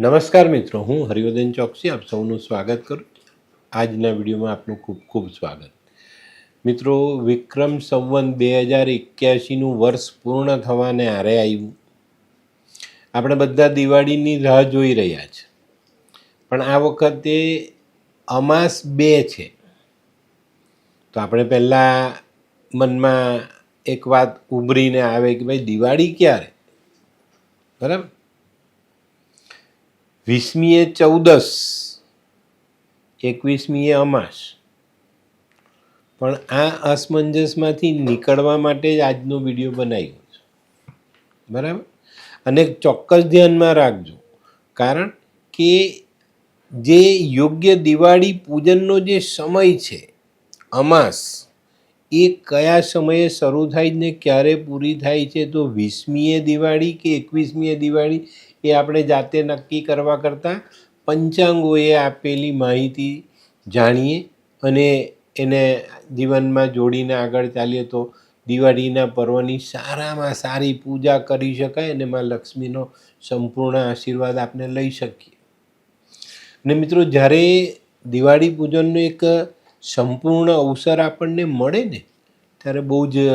નમસ્કાર મિત્રો, હું હરિવર્ધન ચોકસી, આપ સૌનું સ્વાગત કરું છું. આજના વિડીયોમાં આપનું ખૂબ ખૂબ સ્વાગત. મિત્રો, વિક્રમ સંવંત બે હજાર એક્યાસીનું વર્ષ પૂર્ણ થવાને આરે આવ્યું આપણે બધા દિવાળીની રાહ જોઈ રહ્યા છે. પણ આ વખતે અમાસ બે છે. તો આપણે પહેલાં મનમાં એક વાત ઉભરીને આવે કે ભાઈ, દિવાળી ક્યારે? બરાબર? વીસમીએ ચૌદસ, એકવીસમીએ અમાસ. પણ આ અસમંજસમાંથી નીકળવા માટે જ આજનો વીડિયો બનાવ્યો છે. બરાબર? અને ચોક્કસ ધ્યાનમાં રાખજો. કારણ કે જે યોગ્ય દિવાળી પૂજનનો જે સમય છે, અમાસ એ કયા સમયે શરૂ થાય ને ક્યારે પૂરી થાય છે? તો વીસમીએ દિવાળી કે એકવીસમીએ દિવાળી એ આપણે જાતે નક્કી કરવા કરતાં પંચાંગોએ આપેલી માહિતી જાણીએ અને એને જીવનમાં જોડીને આગળ ચાલીએ તો દિવાળીના પર્વની સારામાં સારી પૂજા કરી શકાય અને માં લક્ષ્મીનો સંપૂર્ણ આશીર્વાદ આપણે લઈ શકીએ. ને મિત્રો, જ્યારે દિવાળી પૂજનનું એક સંપૂર્ણ અવસર આપણને મળે ને, ત્યારે બહુ જ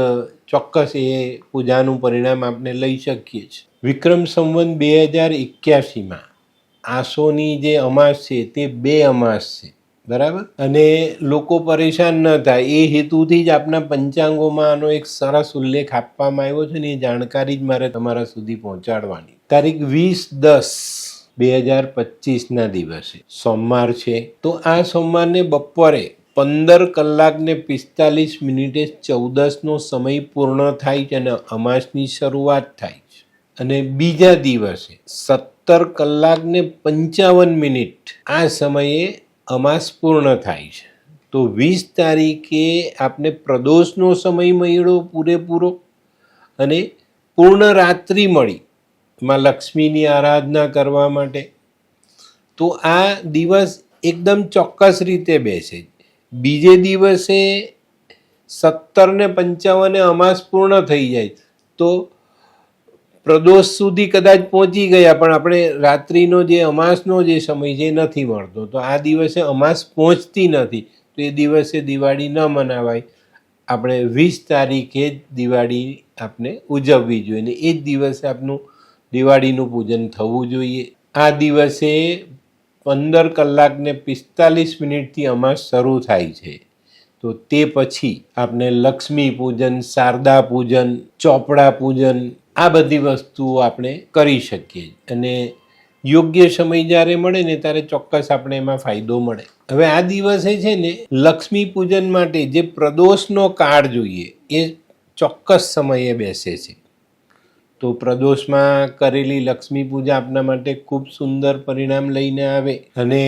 ચોક્કસ એ પૂજાનું પરિણામ આપણે લઈ શકીએ છીએ. વિક્રમ સંવંત બે હજાર એક્યાસીમાં આસોની જે અમાસ છે તે બે અમાસ છે, બરાબર? અને લોકો પરેશાન ન થાય, એ હેતુથી જ આપણા પંચાંગોમાં આનો એક સરસ ઉલ્લેખ આપવામાં આવ્યો છે ને, એ જાણકારી જ મારે તમારા સુધી પહોંચાડવાની. તારીખ વીસ દસ બે હજાર પચીસના દિવસે, સોમવાર છે. તો આ સોમવારને બપોરે પંદર કલાકને પિસ્તાલીસ મિનિટે ચૌદસનો સમય પૂર્ણ થાય છે અને અમાસની શરૂઆત થાય છે. અને બીજા દિવસે સત્તર કલાકને પંચાવન મિનિટ આ સમયે અમાસ પૂર્ણ થાય છે. તો વીસ તારીખે આપને પ્રદોષનો સમય મળ્યો પૂરેપૂરો અને પૂર્ણ રાત્રિ મળી માં લક્ષ્મીની આરાધના કરવા માટે. તો આ દિવસ એકદમ ચોક્કસ રીતે બેસે બીજે દિવસે સત્તર ને પંચાવને અમાસ પૂર્ણ થઈ જાય. તો પ્રદોષ સુધી કદાચ પહોંચી ગયા, પણ આપણે રાત્રિનો જે અમાસનો જે સમય એ નથી મળતો. તો આ દિવસે અમાસ પહોંચતી નથી. તો એ દિવસે દિવાળી ન મનાવાય. આપણે વીસ તારીખે જ દિવાળી આપણે ઉજવવી જોઈએ. ને એ જ દિવસે આપનું દિવાળીનું પૂજન થવું જોઈએ. આ દિવસે પંદર કલાકને પિસ્તાલીસ મિનિટથી અમાસ શરૂ થાય છે. તો તે પછી આપણે લક્ષ્મી પૂજન, શારદા પૂજન, ચોપડા પૂજન આ બધી વસ્તુઓ આપણે કરી શકીએ. અને યોગ્ય સમય જ્યારે મળે ને ત્યારે ચોક્કસ આપણે એમાં ફાયદો મળે. હવે આ દિવસે છે ને લક્ષ્મી પૂજન માટે જે પ્રદોષનો કાળ જોઈએ એ ચોક્કસ સમયે બેસે છે. તો પ્રદોષમાં કરેલી લક્ષ્મી પૂજા આપના માટે ખૂબ સુંદર પરિણામ લઈને આવે અને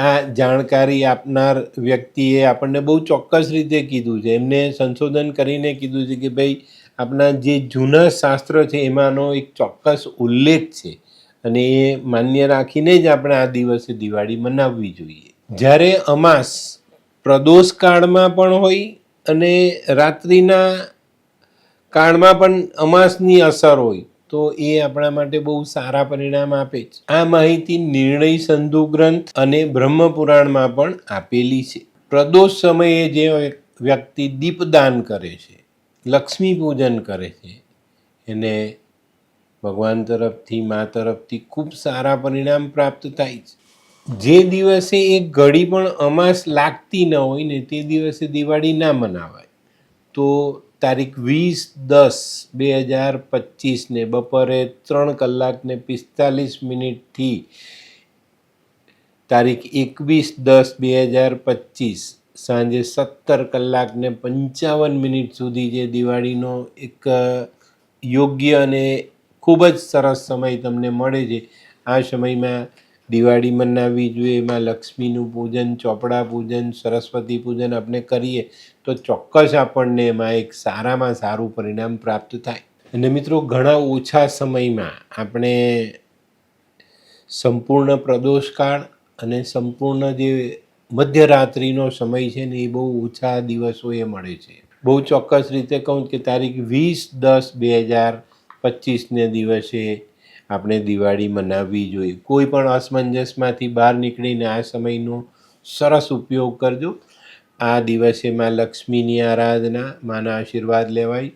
આ જાણકારી આપનાર વ્યક્તિએ આપણને બહુ ચોક્કસ રીતે કીધું છે. એમને સંશોધન કરીને કીધું છે કે ભાઈ આપણા જે જૂના શાસ્ત્ર છે એમાંનો એક ચોક્કસ ઉલ્લેખ છે અને એ માન્ય રાખીને જ આપણે આ દિવસે દિવાળી મનાવવી જોઈએ. જ્યારે અમાસ પ્રદોષ કાળમાં પણ હોય અને રાત્રિના કાળમાં પણ અમાસની અસર હોય, તો એ આપણા માટે બહુ સારા પરિણામ આપે છે આ માહિતી નિર્ણય સંધુ ગ્રંથ અને બ્રહ્મપુરાણમાં પણ આપેલી છે. પ્રદોષ સમયે જે વ્યક્તિ દીપદાન કરે છે, લક્ષ્મી પૂજન કરે છે, એને ભગવાન તરફથી, મા તરફથી ખૂબ સારા પરિણામ પ્રાપ્ત થાય છે. જે દિવસે એક ઘડી પણ અમાસ લાગતી ન હોય ને તે દિવસે દિવાળી ના મનાવાય. તો તારીખ વીસ દસ બે હજાર પચીસને બપોરે ત્રણ કલાકને પિસ્તાલીસ મિનિટથી તારીખ એકવીસ દસ બે હજાર પચીસ સાંજે સત્તર કલાકને પંચાવન મિનિટ સુધી જે દિવાળીનો એક યોગ્ય અને ખૂબ જ સરસ સમય તમને મળે છે. આ સમયમાં દિવાળી મનાવવી જોઈએ, એમાં લક્ષ્મીનું પૂજન, ચોપડા પૂજન, સરસ્વતી પૂજન આપણે કરીએ તો ચોક્કસ આપણને એમાં એક સારામાં સારું પરિણામ પ્રાપ્ત થાય. અને મિત્રો, ઘણા ઓછા સમયમાં આપણે સંપૂર્ણ પ્રદોષકાળ અને સંપૂર્ણ જે મધ્યરાત્રિનો સમય છે ને એ બહુ ઓછા દિવસોએ મળે છે. બહુ ચોક્કસ રીતે કહું કે તારીખ વીસ દસ બે હજાર પચીસને દિવસે આપણે દિવાળી મનાવવી જોઈએ. કોઈ પણ અસમંજસમાંથી બહાર નીકળીને આ સમયનો સરસ ઉપયોગ કરજો. આ દિવસે માં લક્ષ્મીની આરાધના, માના આશીર્વાદ લેવાય,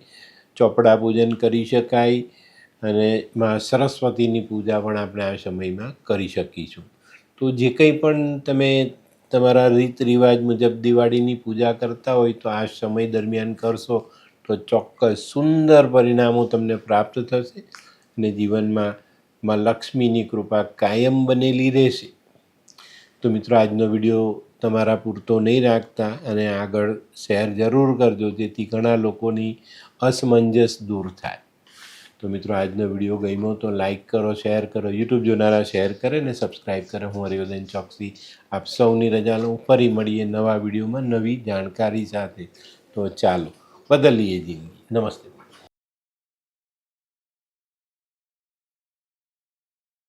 ચોપડા પૂજન કરી શકાય અને માં સરસ્વતીની પૂજા પણ આપણે આ સમયમાં કરી શકીશું. તો જે કંઈ પણ તમે તમારા રીત રિવાજ મુજબ દિવાળીની પૂજા કરતા હોય તો આ સમય દરમિયાન કરશો તો ચોક્કસ સુંદર પરિણામો તમને પ્રાપ્ત થશે. અને જીવનમાં માં લક્ષ્મીની કૃપા કાયમ બનેલી રહેશે. તો મિત્રો, આજનો વીડિયો તમારા પૂરતો નહીં રાખતા અને આગળ શેર જરૂર કરજો, જેથી ઘણા લોકોની અસમંજસ દૂર થાય. તો મિત્રો, આજનો વીડિયો ગમ્યો તો લાઇક કરો, શેર કરો, યુટ્યુબ જોનારા શેર કરે ને સબસ્ક્રાઈબ કરે. હું હરિવર્ધન ચોકસી આપ સૌની રજા લઉં. ફરી મળીએ નવા વિડીયોમાં નવી જાણકારી સાથે. તો ચાલો, બદલીએ જિંદગી. નમસ્તે.